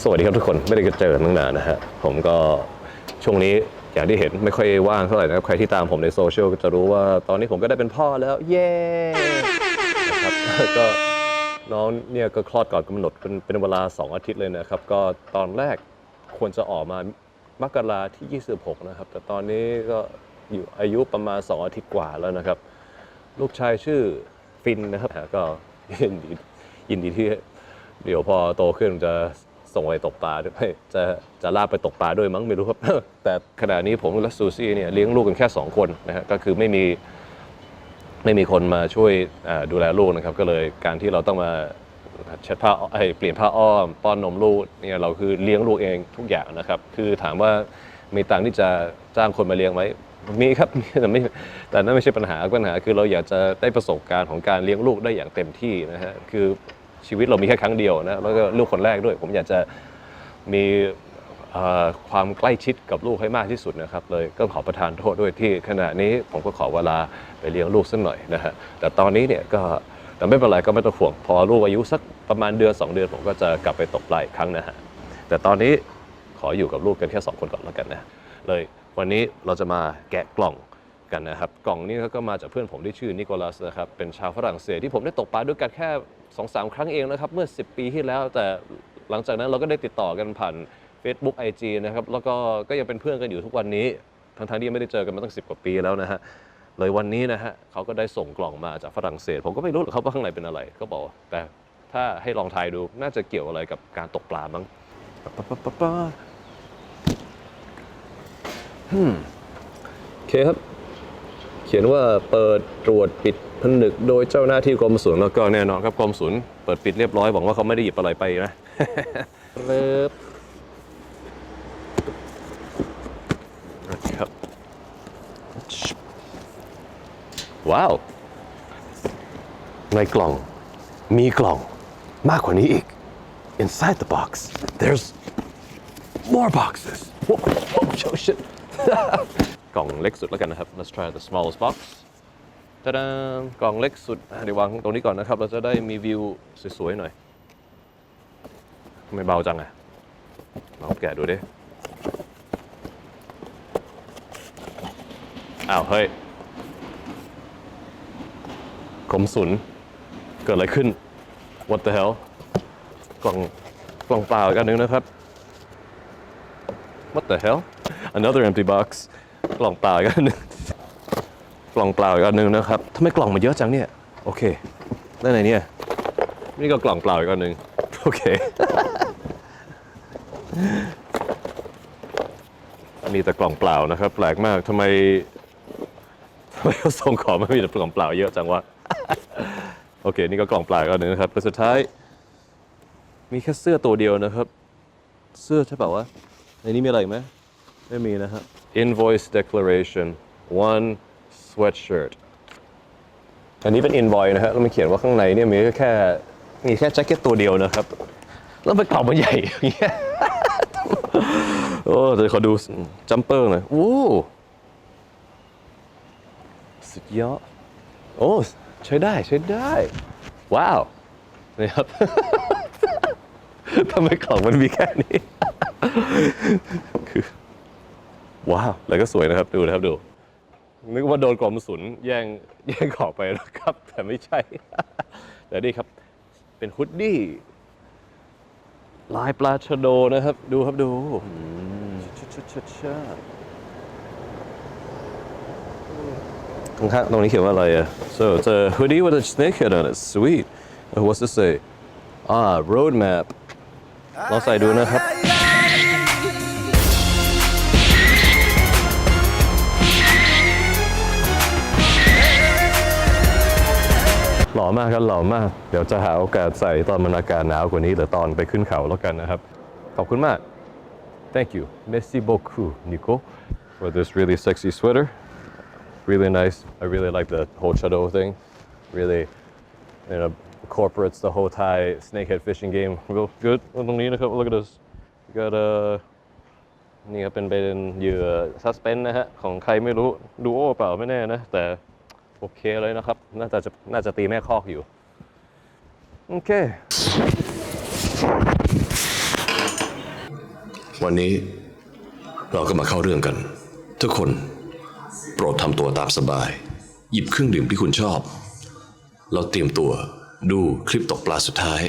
สวัสดีครับทุกคนไม่ได้เจอกันตั้งนานนะฮะผมก็ช่วงนี้อย่างที่เห็นไม่ค่อยว่างเท่าไหร่นะครับใครที่ตามผมในโซเชียลก็จะรู้ว่าตอนนี้ผมก็ได้เป็นพ่อแล้ว เย้นะครับก็น้องเนี่ยก็คลอดก่อนกำหนดเป็นเป็นเวลา 2 อาทิตย์เลยนะครับ ก็ตอนแรกควรจะออกมามกราที่ 26 นะครับ แต่ตอนนี้ก็อยู่อายุประมาณ 2 อาทิตย์กว่าแล้วนะครับ ลูกชายชื่อฟินนะครับก็ยินดียินดีที่ เดี๋ยวพอโตขึ้นจะส่งไปตกปลาด้วยจะจะลากไปตกปลาด้วยมั้งไม่รู้ครับ แต่ขณะนี้ผมและซูซี่เนี่ยเลี้ยงลูกกันแค่ 2 คนนะฮะก็คือไม่มีไม่มีคนมาช่วยดูแลลูกนะครับ ก็เลยการที่เราต้องมาเช็ดผ้าไอเปลี่ยนผ้าอ้อมป้อนนมลูกเนี่ยเราคือเลี้ยงลูกเองทุกอย่างนะครับ คือถามว่ามีตังค์ที่จะจ้างคนมาเลี้ยงไหมมีครับแต่ไม่แต่นั่นไม่ใช่ปัญหาปัญหา คือเราอยากจะได้ประสบการณ์ของการเลี้ยงลูกได้อย่างเต็มที่นะฮะคือ ชีวิตเรามีแค่ครั้งเดียวนะแล้วก็ลูกคนแรกด้วย ผมอยากจะมีความใกล้ชิดกับลูกให้มากที่สุดนะครับเลยก็ขอประทานโทษด้วยที่ขณะนี้ผมก็ขอเวลาไปเลี้ยงลูกสักหน่อยนะฮะแต่ตอนนี้เนี่ยก็แต่ไม่เป็นไรก็ไม่ต้องห่วง พอลูกอายุสักประมาณเดือน 2 เดือน ผมก็จะกลับไปตกปลาอีกครั้งนะฮะแต่ตอนนี้ขออยู่กับลูกกันแค่ 2 คนก่อนแล้วกันนะเลยวันนี้เราจะมาแกะกล่อง กันนะครับ กล่องนี้ก็มาจากเพื่อนผมที่ชื่อนิโคลัสนะครับ เป็นชาวฝรั่งเศสที่ผมได้ตกปลาด้วยกันแค่2อสครั้งเองนะครับ เมื่อ 10 ปีที่แล้ว แต่หลังจากนั้นเราก็ได้ติดต่อกันผ่าน Facebook IG นะครับ แล้วก็ก็ยังเป็นเพื่อนกันอยู่ทุกวันนี้ ทั้งๆที่ยังไม่ได้เจอกันมาตั้ง 10 กว่าปีแล้วนะฮะ เลยวันนี้นะฮะเขาก็ได้ส่งกล่องมาจากฝรั่งเศส ผมก็ไม่รู้หรอกครับว่าข้างในเป็นอะไร ก็บอก แต่ถ้าให้ลองทายดู น่าจะเกี่ยวอะไรกับการตกปลามั้งปะปะปะปะโอเคครับ ขียนว่าเปิดตรวจปิดผนึก โดยเจ้าหน้าที่กรมศุลแล้วก็แน่นอนครับกรมศุลเปิดปิดเรียบร้อยหวังว่าเขาไม่ได้หยิบอะไรไปนะเริ่มนะครับว้าว ในกล่องมีกล่องมากกว่านี้อีก inside the box there's more boxes Whoa, whoa, oh shit กล่องเล็กสุดแล้วกันนะครับ let's try the smallest box ตะดามกล่องเล็กสุดเดี๋ยววางตรงนี้ก่อนนะครับ เราจะได้มีวิวสวยๆหน่อยทำไมเบาจังอะลองแกะดูดิ อ้าว เฮ้ยกรมศุลเกิดอะไรขึ้น what the hell กล่องกล่องเปล่าอีกอันนึงนะครับ what the hell another empty box กล่องเปล่าอีกอันหนึงกล่องเปล่าอีกอันหนึงนะครับทำไมกล่องมันเยอะจังเนี่ย โอเคได้ไหนเนี่ย นี่ก็กล่องเปล่าอีกอันหนึงโอเค มีแต่กล่องเปล่านะครับ แปลกมากทำไมทำไมเขาส่งของมามีแต่กล่องเปล่าเยอะจังวะ โอเค นี่ก็กล่องเปล่าอีกอันหนึงนะครับแต่สุดท้าย มีแค่เสื้อตัวเดียวนะครับ เสื้อใช่เปล่าวะในนี้มีอะไรอีกไหม ไม่มีนะฮะ invoice declaration one sweatshirt อันนี้เป็น invoice นะฮะแล้วมันเขียนว่าข้างในเนี่ยมีแค่มีแค่แจ็คเก็ตตัวเดียวนะครับ แล้วมันกล่องมันใหญ่อย่างเงี้ยโอ้เดี๋ยวขอดูจัมเปอร์หน่อยโอ้สุดยอดโอ้ใช้ได้ใช้ได้ ว้าวนี่ครับทำไมกล่องมันมีแค่นี้คือ ว้าว แล้วก็สวยนะครับ ดูนะครับดู นึกว่าโดนกรมศุลแย่งแย่งของไปแล้วครับ แต่ไม่ใช่ แต่นี่ครับ เป็นฮุดดี้ลายปลาชะโดนะครับ ดูครับดูอืมชะชะชะชะข้างๆตรงนี้เขียนว่าอะไรอะ so it's a hoodie with a snakehead on it sweet what's this say อ่า road map ลองใส่ดูนะครับ หล่อมากครับหล่อมาก เดี๋ยวจะหาโอกาสใส่ตอนมันอากาศหนาวกว่านี้หรือตอนไปขึ้นเขาแล้วกันนะครับ ขอบคุณมาก thank you merci beaucoup Nico for this really sexy sweater really nice I really like the whole shadow thing really you know incorporates the whole Thai snakehead fishing game real good ตรงนี้นะครับ look at this you got a นี่ครับเป็นเป็นเหยื่อซัสเพนนะฮะของใครไม่รู้ดูโอเปล่าไม่แน่นะแต่ โอเคเลยนะครับ น่าจะน่าจะตีแม่คอกอยู่ โอเค วันนี้เราก็มาเข้าเรื่องกัน ทุกคนโปรดทำตัวตามสบาย หยิบเครื่องดื่มที่คุณชอบ เราเตรียมตัวดูคลิปตกปลาสุดท้าย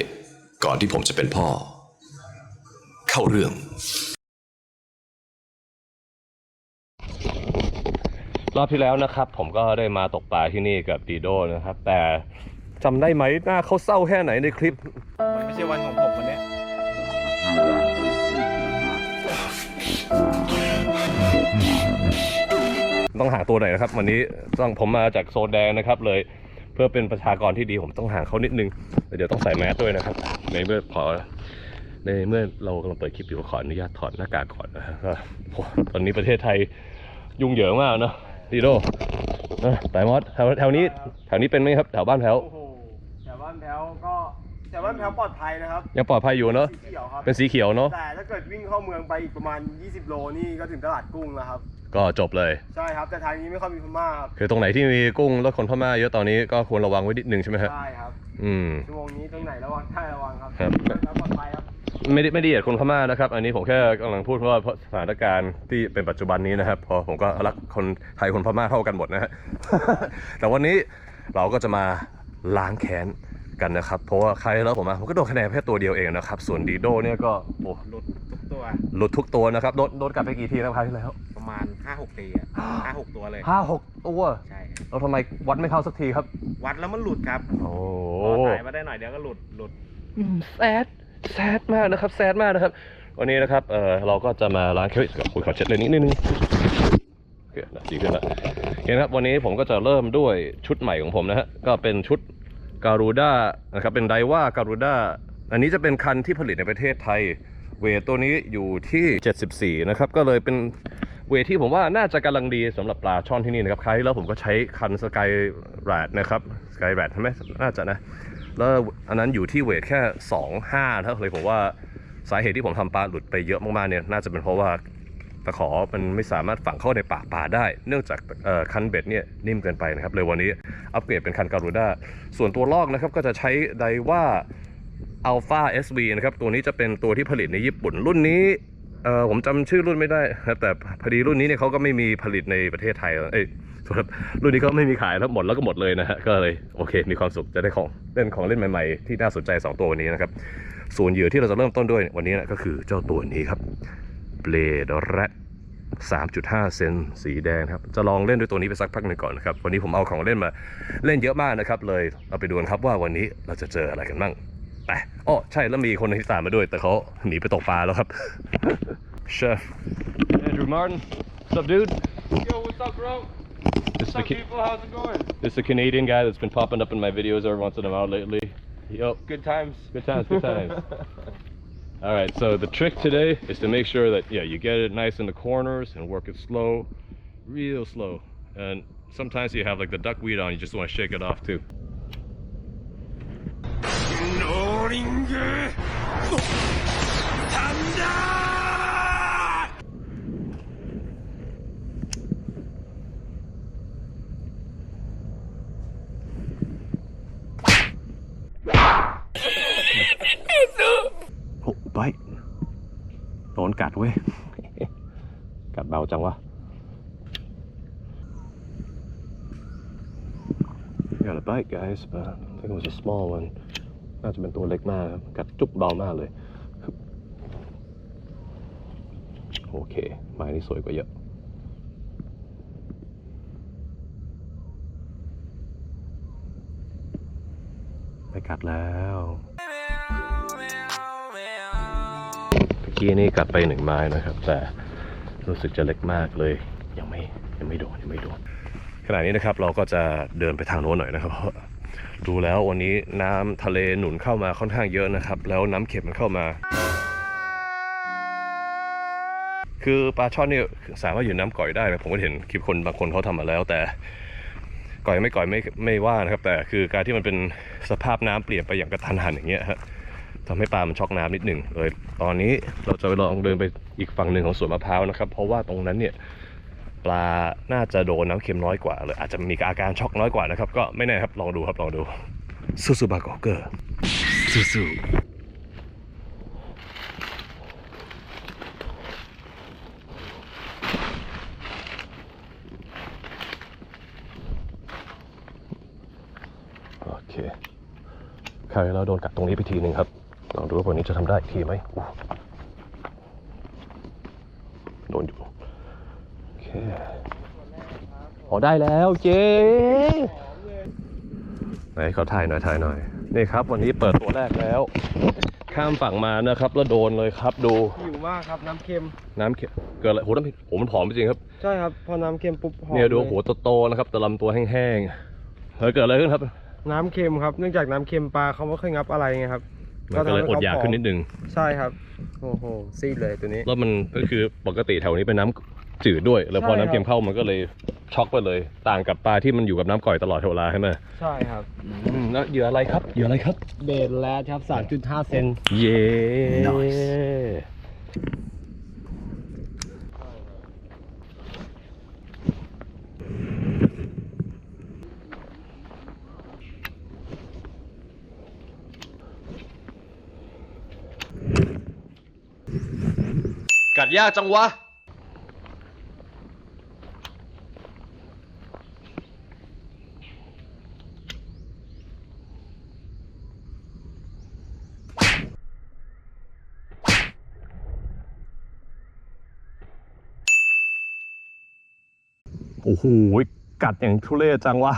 ก่อนที่ผมจะเป็นพ่อ เข้าเรื่อง รอบที่แล้วนะครับ ผมก็ได้มาตกปลาที่นี่กับดีโดนะครับ แต่จำได้ไหมหน้าเขาเศร้าแค่ไหนในคลิป มันไม่ใช่วันของผมวันเนี้ยต้องห่างตัวหน่อยนะครับ วันนี้ต้องผมมาจากโซนแดงนะครับ เลยเพื่อเป็นประชากรที่ดีผมต้องห่างเขานิดนึงแต่เดี๋ยวต้องใส่แมสด้วยนะครับ ในเมื่อขอในเมื่อเรากำลังเปิดคลิปอยู่ขออนุญาตถอดหน้ากากก่อนนะฮะก็โอ้ตอนนี้ประเทศไทยยุ่งเหยิงมากเนอะ ดีโดนะแต่มอสแถวแถวนี้ แถวนี้เป็นไหมครับ แถวบ้านแถวโอ้โหแถวบ้านแถวก็แถวบ้านแถวปลอดภัยนะครับยังปลอดภัยอยู่เนอะสีเขียวครับ เป็นสีเขียวเนอะแต่ถ้าเกิดวิ่งเข้าเมืองไปอีกประมาณ 20 โลนี่ก็ถึงตลาดกุ้งแล้วครับ ก็จบเลย ใช่ครับแต่ทางนี้ไม่ค่อยมีพม่าครับคือตรงไหนที่มีกุ้งแล้วคนพม่าเยอะตอนนี้ก็ควรระวังไว้นิดนึงใช่ไหมฮะใช่ครับอืม ชั่วโมงนี้ตรงไหนระวังใช่ระวังครับครับแล้วปลอดภัยครับ ไม่ได้ไม่ได้เหยียดคนพม่านะครับ อันนี้ผมแค่กำลังพูดเพราะว่าสถานการณ์ที่เป็นปัจจุบันนี้นะครับ พอผมก็รักคนไทยคนพม่าเท่ากันหมดนะฮะ แต่วันนี้เราก็จะมาล้างแค้นกันนะครับ เพราะว่าใครแล้วผมมาผมก็โดนคะแนนแค่ตัวเดียวเองนะครับ ส่วนดีโดเนี่ยก็โอ้หลุดทุกตัว หลุดทุกตัวนะครับ โดนโดนกลับไปกี่ทีแล้วคราวที่แล้วประมาณ 5-6ตีอะ5-6 ตัวเลย ห้าหกตัวใช่ เราทำไมวัดไม่เข้าสักทีครับ วัดแล้วมันหลุดครับโอ้ พอถ่ายมาได้หน่อยเดียวก็หลุดหลุด แซด แซดมากนะครับแซดมากนะครับ วันนี้นะครับเออเราก็จะมาล้างแค้นกับคุยขอเช็ดเลยนิดนึงโอเคนะดีขึ้นล้วโอเคนะครับวันนี้ผมก็จะเริ่มด้วยชุดใหม่ของผมนะฮะก็เป็นชุดการูด้านะครับเป็นไดว่าการูด้าอันนี้จะเป็นคันที่ผลิตในประเทศไทย เวทตัวนี้อยู่ที่ 74 นะครับ ก็เลยเป็นเวทที่ผมว่าน่าจะกำลังดีสำหรับปลาช่อนที่นี่นะครับคราวที่แล้วผมก็ใช้คันสกายแรดนะครับสกายแรดใช่ไหมน่าจะนะ แล้วอันนั้นอยู่ที่เวทแค่ 2.5ถ้าเลยผมว่าสาเหตุที่ผมทำปลาหลุดไปเยอะมากๆเนี่ยน่าจะเป็นเพราะว่าตะขอมันไม่สามารถฝังเข้าในปากปลาได้ เนื่องจากคันเบ็ดเนี่ยนิ่มเกินไปนะครับเลยวันนี้อัปเกรดเป็นคันการูด้าส่วนตัวลอกนะครับก็จะใช้ไดว่า Alpha SV นะครับตัวนี้จะเป็นตัวที่ผลิตในญี่ปุ่นรุ่นนี้ผมจำชื่อรุ่นไม่ได้นะครับแต่พอดีรุ่นนี้เนี่ยเขาก็ไม่มีผลิตในประเทศไทยเอ้ย รับรุ่นนี้ก็ไม่มีขายแล้วหมดแล้วก็หมดเลยนะฮะก็เลยโอเค มีความสุขจะได้ของเล่นของเล่นใหม่ๆ ที่น่าสนใจ 2 ตัววันนี้นะครับส่วนเหยื่อที่เราจะเริ่มต้นด้วยวันนี้นะก็คือเจ้าตัวนี้ครับเบลดแรด3.5 เซนสีแดงครับ จะลองเล่นด้วยตัวนี้ไปสักพักหนึ่งก่อนนะครับ วันนี้ผมเอาของเล่นมาเล่นเยอะมากนะครับ เลยเอาไปดูกันครับว่าวันนี้เราจะเจออะไรกันบ้างไปอ๋อใช่แล้วมีคนที่ตามมาด้วย แต่เขาหนีไปตกปลาแล้วครับ Chef Andrew Martin what's up dude Yo what's up bro this is, the, people how's it going this is a Canadian guy that's been popping up in my videos every once in a while lately Yup Good times Good times, good times. All right, so the trick today is to make sure that yeah, you get it nice in the corners and work it slow, real slow. And sometimes you have like the duckweed on, you just want to shake it off too. โไปโดนกัดเว้ย กัดเบาจังวะ Got a bite guys but I think it was a small one น่าจะเป็นตัวเล็กมากครับ กัดจุกเบามากเลย โอเคไม้นี่สวยกว่าเยอะไปกัดแล้ว กี้นี่กัดไปหนึ่งไม้นะครับ แต่รู้สึกจะเล็กมากเลย ยังไม่ยังไม่โดนยังไม่โดนขณะนี้นะครับเราก็จะเดินไปทางโน้นหน่อยนะครับเพราะดูแล้ววันนี้น้ำทะเลหนุนเข้ามาค่อนข้างเยอะนะครับ แล้วน้ำเข็มมันเข้ามา คือปลาช่อนเนี่ยสามารถอยู่น้ำก่อยได้นะผมก็เห็นคลิปคนบางคนเขาทำมาแล้ว แต่ก่อยไม่ก่อยไม่ไม่ว่านะครับ แต่คือการที่มันเป็นสภาพน้ำเปลี่ยนไปอย่างกระทันหันอย่างเงี้ยฮะ ทำให้ปลามันช็อกน้ำนิดหนึ่งเลยตอนนี้เราจะไปลองเดินไปอีกฝั่งหนึ่งของสวนมะพร้าวนะครับ เพราะว่าตรงนั้นเนี่ยปลาน่าจะโดนน้าเค็มน้อยกว่าหรืออาจจะมีอาการช็อกน้อยกว่านะครับ ก็ไม่แน่ครับลองดูครับลองดูซูซูบากอเกอร์ซูซูโอเคคราวนี้เราโดนกัดตรงนี้ไปทีหนึ่งครับ ลองดูว่าวันนี้จะทำได้อีกทีไหมอู้โดนอยู่ โอเคพอได้แล้วเจ๊ไหนขอถ่ายหน่อยถ่ายหน่อย นี่ครับ วันนี้เปิดตัวแรกแล้ว ข้ามฝั่งมานะครับ แล้วโดนเลยครับดูหิวมากครับน้ำเค็ม น้ำเค็มเกิดอะไรโหน้ำโหมันผอมจริงครับ ใช่ครับ พอน้ำเค็มปุ๊บหอมเนี่ยดูลหัวโตๆนะครับแต่ลำตัวแห้งๆเฮ้ยเกิดอะไรขึ้นครับ น้ำเค็มครับ เนื่องจากน้ำเค็มปลาเขาไม่ค่อยงับอะไรไงครับ มันก็เลยอดอยากขึ้นนิดนึง ใช่ครับ โอ้โหซีดเลยตัวนี้ แล้วมันก็คือปกติแถวนี้เป็นน้ำจืดด้วย แล้วพอใช่ครับน้ำเค็มเข้ามันก็เลยช็อกไปเลย ต่างกับปลาที่มันอยู่กับน้ำก่อยตลอดเวลาใช่ไหมใช่ครับอืมแล้วเหยื่ออะไรครับเหยื่ออะไรครับ เบสแลดครับ 3.5 เซน เย้ ยากจังวะ โอ้โห กัดอย่างทุเรศจังวะ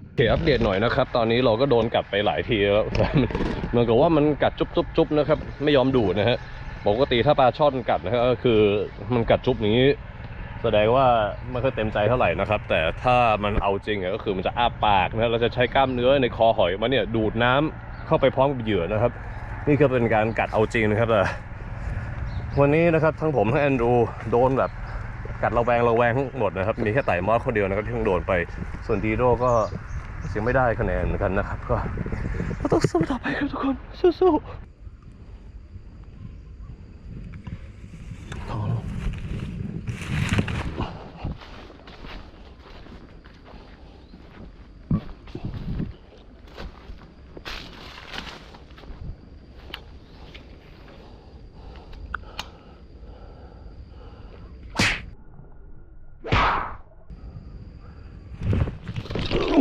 โอเคอัปเดตหน่อยนะครับ ตอนนี้เราก็โดนกัดไปหลายทีแล้วแต่มันเหมือนกับว่ามันกัดจุ๊บจุ๊บจุ๊บนะครับ ไม่ยอมดูดนะฮะ ปกติถ้าปลาช่อนกัดนะฮะก็คือมันกัดจุ๊บนี้ แสดงว่าไม่ค่อยเต็มใจเท่าไหร่นะครับ แต่ถ้ามันเอาจริงก็คือมันจะอ้าปากนะเราจะใช้กล้ามเนื้อในคอหอยมันเนี่ยดูดน้ำเข้าไปพร้อมกับเหยื่อนะครับ นี่ก็เป็นการกัดเอาจริงนะครับแต่วันนี้นะครับทั้งผมทั้งแอนดรูโดนแบบกัดระแวงระแวงทั้งหมดนะครับ มีแค่ไต่มอสคนเดียวนะครับที่เพิ่งโดนไป ส่วนดีโดก็เสียงไม่ได้คะแนนเหมือนกันนะครับ ก็ก็ต้องสู้ต่อไปครับทุกคนสู้ๆ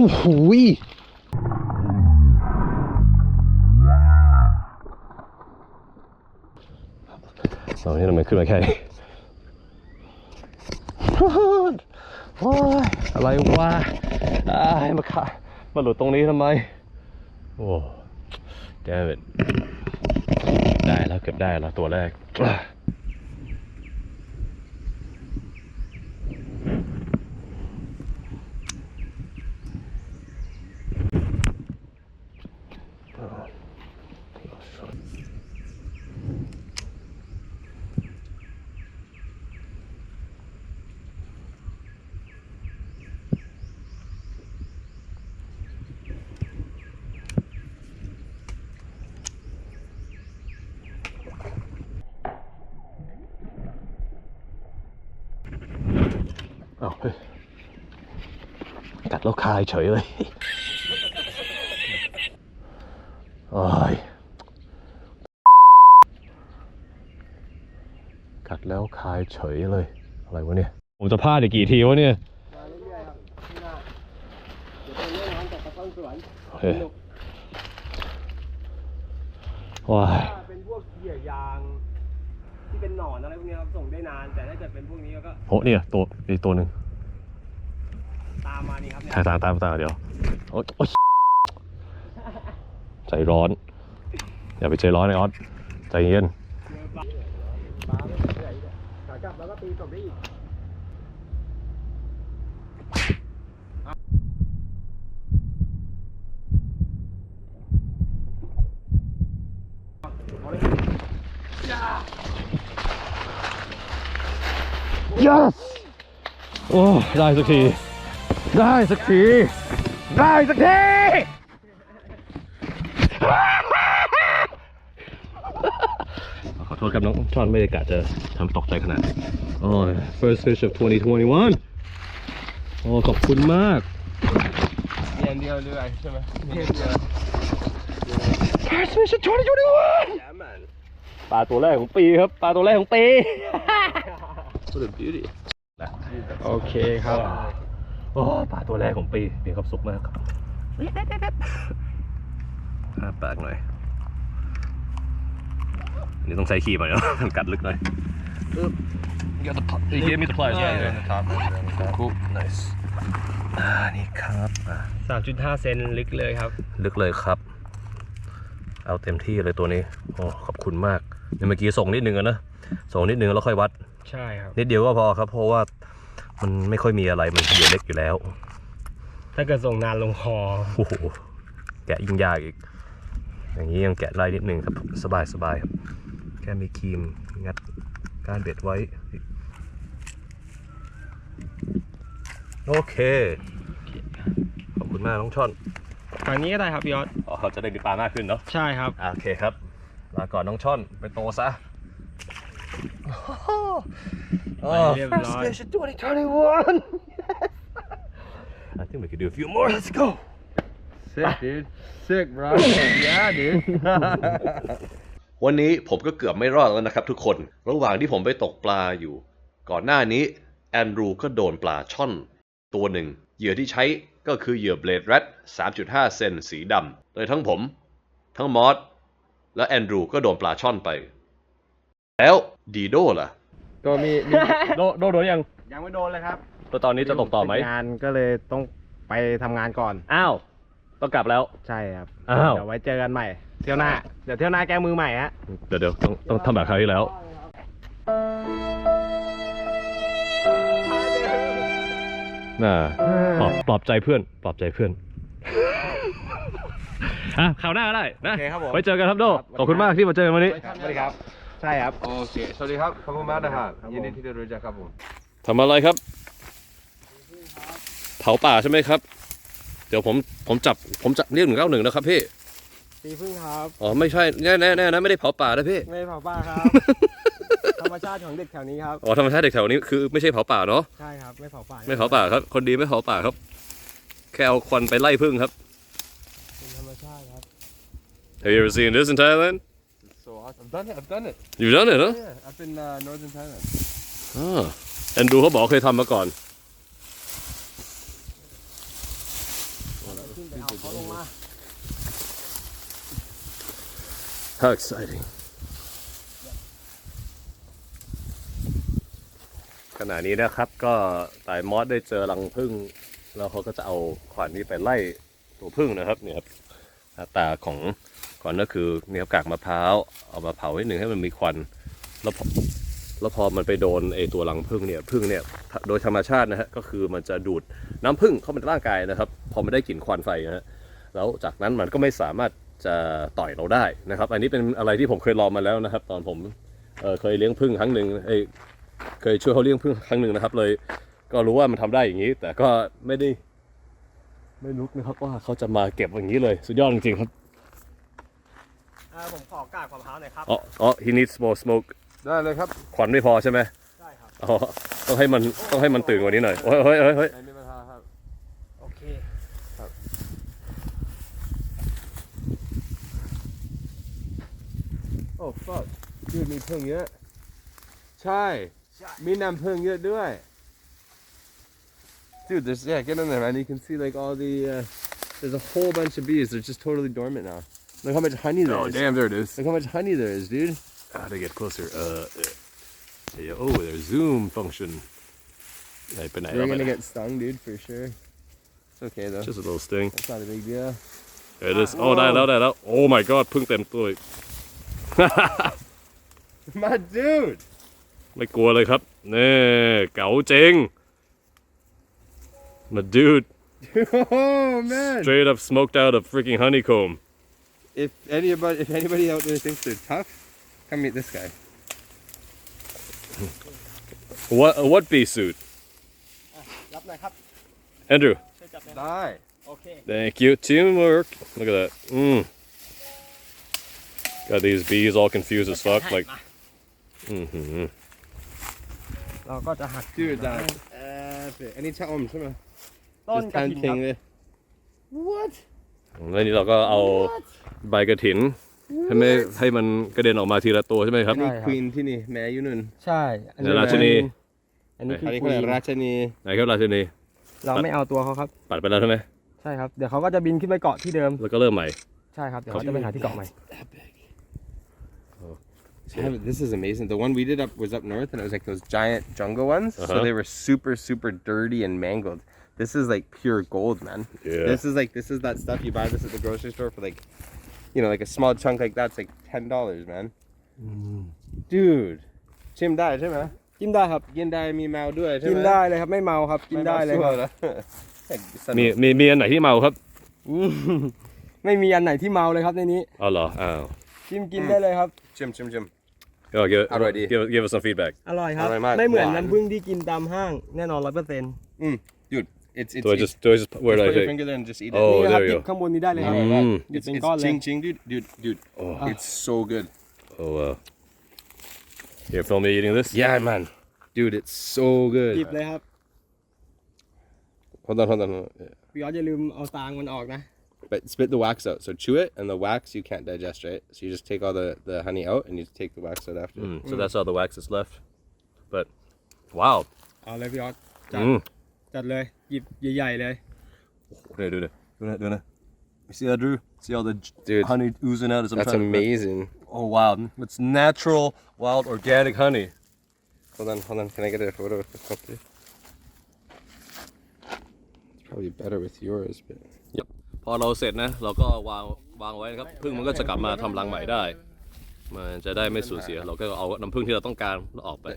อ้โหยตอนนี้ทำไมขึ้นมาแค่นี้โอ้ยอะไรวะไอ้มาค่ะมาหลุดตรงนี้ทำไม โอ้ damn it ได้แล้วเกือบได้แล้วตัวแรก แล้วคายเฉยเลยโอ้ยกัดแล้วคายเฉยเลย อะไรวะเนี่ย ผมจะพลาดอีกกี่ทีวะเนี่ยว้าวนเฮ้ยว้ายถ้าเป็นพวกเหยื่อยาง ที่เป็นหนอนอะไรพวกนี้ครับส่งได้นาน แต่ถ้าเกิดเป็นพวกนี้ก็โอ้เนี่ยตัวอีกตัวหนึ่งามมานี่ครับเนี่ยถ่ายตามตามตามเดี๋ยวโอ๊ยโอ๊ยใจร้อน อย่าไปใจร้อนไอ้ออสใจเย็นเจอปลาปลาไม่เรื่อยๆเนี่ยขากลับแล้วก็ตีตบได้อีก yes โอ้ ได้สักที ได้สักที ได้สักที ขอโทษครับน้องชอนไม่ได้กะจะทำตกใจขนาดนี้โอ้ย first fish of 2021 โอ้ขอบคุณมาก เรียนเดียวเรื่อยใช่ไหมเรียนเดียว first fish of 2021แย่มันปลาตัวแรกของปีครับ ปลาตัวแรกของปี What a beauty โอเคครับ โอ้ปลาตัวแรกของปีมีความสุขมากครับอ้าปากหน่อยอันนี้ต้องใช้คีบหน่อยเนาะกัดลึกหน่อยอึ๊บ You got the pl- you gave me the pliers yeah, yeah. top Cool nice อ่านี่ครับอะ3.5เซนลึกเลยครับ ลึกเลยครับ เอาเต็มที่เลยตัวนี้โอ้ขอบคุณมากเนี่ยเมื่อกี้ส่งนิดนึงอะนะส่งนิดนึงแล้วค่อยวัด ใช่ครับ นิดเดียวก็พอครับ เพราะว่า มันไม่ค่อยมีอะไรมันเหยื่อเล็กอยู่แล้ว ถ้าเกิดส่งนานลงคอโอ้โหแกะยิ่งยากอีก อย่างนี้ยังแกะไล่นิดนึงครับสบายสบายครับ แค่มีครีมงัดก้านเบ็ดไว้ โอเค ขอบคุณมากน้องช่อนฝั่งนี้ก็ได้ครับพี่ยอดอ๋อเขาจะได้มีปลามากขึ้นเนาะใช่ครับอะโอเคครับ ลาก่อนน้องช่อน ไปโตซะ ไปเรียบร้อย2021 I think we could do a few more let's go sick dude sick bro yeah dude วันนี้ผมก็เกือบไม่รอดแล้วนะครับทุกคน ระหว่างที่ผมไปตกปลาอยู่ ก่อนหน้านี้แอนดรูก็โดนปลาช่อน ตัวหนึ่ง เหยื่อที่ใช้ก็คือเหยื่อเบลดแรด3.5 เซนสีดำโดยทั้งผม ทั้งมอสและแอนดรูก็โดนปลาช่อนไป แล้ว ดีโดล่ะก็มีมีโดโดโดนยัง ยังไม่โดนเลยครับแล้วตอนนี้จะตกต่อไหมงานก็เลยต้องไปทำงานก่อน อ้าว ต้องกลับแล้ว ใช่ครับ อ้าว เดี๋ยวไว้เจอกันใหม่ เที่ยวหน้า เดี๋ยวเที่ยวหน้าแก้มือใหม่ฮะ เดี๋ยวเดี๋ยวต้องต้องทำแบบคราวที่แล้ว น่าปลอบปลอบใจเพื่อน ปลอบใจเพื่อน อะข่าวหน้าก็ได้นะ โอเคครับผมไว้เจอกันครับโด ครับ ขอบคุณมากที่มาเจอกันวันนี้ สวัสดีครับ ใช่ครับ โอเค สวัสดีครับขอบคุณมากนะครับยินดีที่ได้รู้จักครับผม ทำอะไรครับ เผาป่าใช่ไหมครับ เดี๋ยวผมผมจับผมจับเรียกหนึ่งเก้าหนึ่งนะครับพี่ตีพึ่งครับ อ๋อไม่ใช่แน่แน่แน่นะไม่ได้เผาป่านะพี่ไม่เผาป่าครับ ธรรมชาติของเด็กแถวนี้ครับ อ๋อธรรมชาติเด็กแถวนี้คือไม่ใช่เผาป่าเนาะใช่ครับ ไม่เผาป่าไม่เผาป่าครับ คนดีไม่เผาป่าครับ แค่เอาควันไปไล่พึ่งครับ เป็นธรรมชาติครับ Have you ever seen this in Thailand so awesome I've done it I've done it You've done it huh yeah I've been uh, northern Thailand อ่าแอนดูเขาบอกเคยทำมาก่อน ขึ้นไปเอาเขาลงมา How exciting ขณะนี้นะครับก็ตายมอสได้เจอรังผึ้งแล้วเขาก็จะเอาขวานนี้ไปไล่ตัวผึ้งนะครับเนี่ยครับหน้าตาของ ขวานก็คือเนี่ยครับกากมะพร้าวเอามาเผาให้หนึ่งให้มันมีควันแล้วพอแล้วพอมันไปโดนไอตัวรังผึ้งเนี่ยผึ้งเนี่ยโดยธรรมชาตินะฮะก็คือมันจะดูดน้ำผึ้งเข้าไปในร่างกายนะครับ พอมันได้กลิ่นควันไฟนะฮะแล้วจากนั้นมันก็ไม่สามารถจะต่อยเราได้นะครับ อันนี้เป็นอะไรที่ผมเคยลองมาแล้วนะครับ ตอนผมเเคยเลี้ยงผึ้งครั้งหนึ่งเอเคยช่วยเขาเลี้ยงผึ้งครั้งหนึ่งนะครับ เลย ก็รู้ว่ามันทำได้อย่างนี้ แต่ก็ไม่ได้ ไม่รู้นะครับว่าเขาจะมาเก็บอย่างนี้เลย สุดยอดจริงๆครับ อ่าผมขอกากมะพร้าวหน่อยครับ อ๋ออ๋อ he needs more smoke ได้เลยครับควันไม่พอใช่ไหมใช่ครับ อ๋อต้องให้มันต้องให้มันตื่นกว่านี้หน่อยเฮ้ยเฮ้ยเฮ้ยเฮ้ยไม่มีปัญหาครับ โอเคโอ้ fuck ยืดมีเพิ่งเยอะใช่ มีน้ำเพิ่งเยอะด้วย Dude, there's yeah, get in there, man. You can see like all the uh, there's a whole bunch of bees. They're just totally dormant now. Look how much honey there is. there it is. Look how much honey there is, dude. how to get closer uh yeah, oh there's zoom function ไหนไปไหน You're แล้วไป gonna ไหน get stung, dude, for sure. It's okay though. just a little sting It's not a big deal. there it is โอ้ได้แล้วได้แล้ว oh my god เพิ่งเต็มตัวอีก My dude. ไม่กลัวเลยครับเน่เก๋าจริง my dude oh man. straight up smoked out of freaking honeycomb If anybody if anybody out there thinks they're tough, come meet this guy. what what bee suit รับหน่อยครับ Andrew ช่วยจับหน่อย Die. โอเค Thank you. Teamwork. Look at that. Mm. Got these bees all confused as fuck. Like, mm-hmm. เราก็จะหัก Dude, that. Uh, any time, come on. ต้น Just กระถินครับ planting there. What? แล้วนี่เราก็เอาใบกระถินให้ไม่ให้มันกระเด็นออกมาทีละตัวใช่ไหมครับ นี่ Queen ที่นี่แม่อยู่นู่น ใช่อันเดี๋นี้ยวราชินี อันนี้คือัอนนี้คเขาวีเรียกนราชนีไหนครับราชินี เราไม่เอาตัวเขาครับ ปัดไปแล้วใช่ไหมใช่ครับ เดี๋ยวเขาก็จะบินขึ้นไปเกาะที่เดิม แล้วก็เริ่มใหม่ ใช่ครับ เดี๋ยวเราจะไปหาที่เกาะใหม่ I have- This is amazing. The one we did up was up north, and it was like those giant jungle ones. Uh-huh. So they were super, super dirty and mangled. This is like pure gold, man. Yeah. This is like this is that stuff you buy this at the grocery store for like, you know, like a small chunk like that's like ten dollars, man. Dude, Jim died, Jim, huh? กินได้ครับ Gin died, me mao do it. กินได้เลยครับ ไม่เมาครับ กินได้เลยครับ มีมีมีอันไหนที่เมาครับอืมไม่มีอันไหนที่เมาเลยครับในนี้อ๋อเหรออ้าวชิมกินได้เลยครับ Jim, Jim, Jim. ก็ give อร่อยดี give give us some feedback อร่อยครับ อร่อยมากไม่เหมือนหวาน น้ำผึ้งที่กินตามห้างแน่นอนร้อยเปอร์เซ็นต์ Mm, dude, it's it's. do I it's- just do I just where just do I put your take finger there and just eat it. Oh, นี่นะครับ there we หยิ go บข้างบนนี้ได้เลยครับ Mm. It's, It's been it's gone, ching like- ching, dude, dude, dude. Oh. It's so good. oh uh you film me eating this Yeah, man. Dude, it's so หยิบ good. เลยครับ Hold on, hold on. hold on. พี่ออสอย่าลืมเอาตางมันออกนะ But spit the wax out. So chew it, and the wax you can't digest, right? So you just take all the, the honey out, and you take the wax out after. Mm, so that's all the wax that's left but wow เอาเลยพี่ออสจัด mm. จัดเลย หยิบใหญ่ ๆ เลย do it do it do it do it you see that Drew see all the Dude, honey oozing out as I'm That's trying to- amazing. oh wow it's natural wild organic honey Hold on, hold on. Can I get a photo with the cup there? It's probably better with yours, but พอเราเสร็จนะ เราก็วางวางไว้นะครับพึ่งมันก็จะกลับมาทำรังใหม่ได้ มันจะได้ไม่สูญเสีย เราก็เอาน้ำพึ่งที่เราต้องการออกไป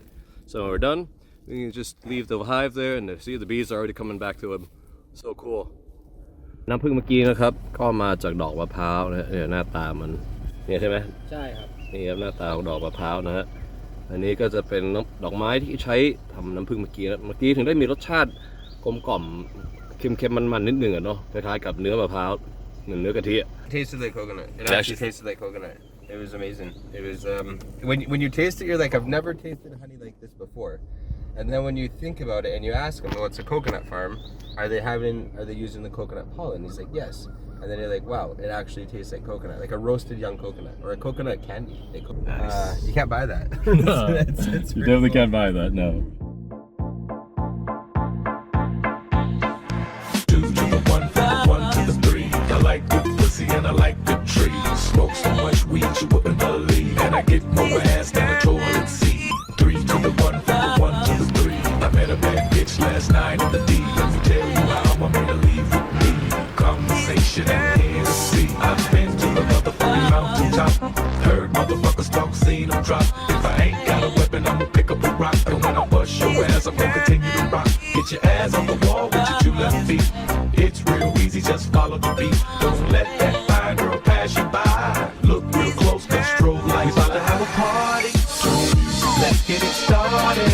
so when we're done we can just leave the hive there and see the bees are already coming back to them so cool น้ำพึ่งเมื่อกี้นะครับ ก็มาจากดอกมะพร้าวนะฮะเนี่ยหน้าตามันเนี่ยใช่ไหมใช่ครับ นี่ครับหน้าตาของดอกมะพร้าวนะฮะอันนี้ก็จะเป็นน้ำดอกไม้ที่ใช้ทำน้ำผึ้งเมื่อกี้นะเมื่อกี้ถึงได้มีรสชาติกลมกล่อมเค็มๆมันๆนิดหนึ่งอะเนาะคล้ายๆกับเนื้อมะพร้าวเหมือนเนื้อกะทิอะ it tasted like coconut. It Yeah, actually she- tasted like coconut. It was amazing. It was um when when you taste it, you're like, I've never tasted honey like this before. And then when you think about it and you ask them, well, it's a coconut farm. Are they having? Are they using the coconut pollen? He's like, yes. And then you're like, wow, it actually tastes like coconut, like a roasted young coconut or a coconut candy. They co- uh, you can't buy that. No. It's- it's really cool. buy that no two to the one, from the one to the three. I like good pussy and I like good trees. Smoke so much weed you wouldn't believe, and I get more ass than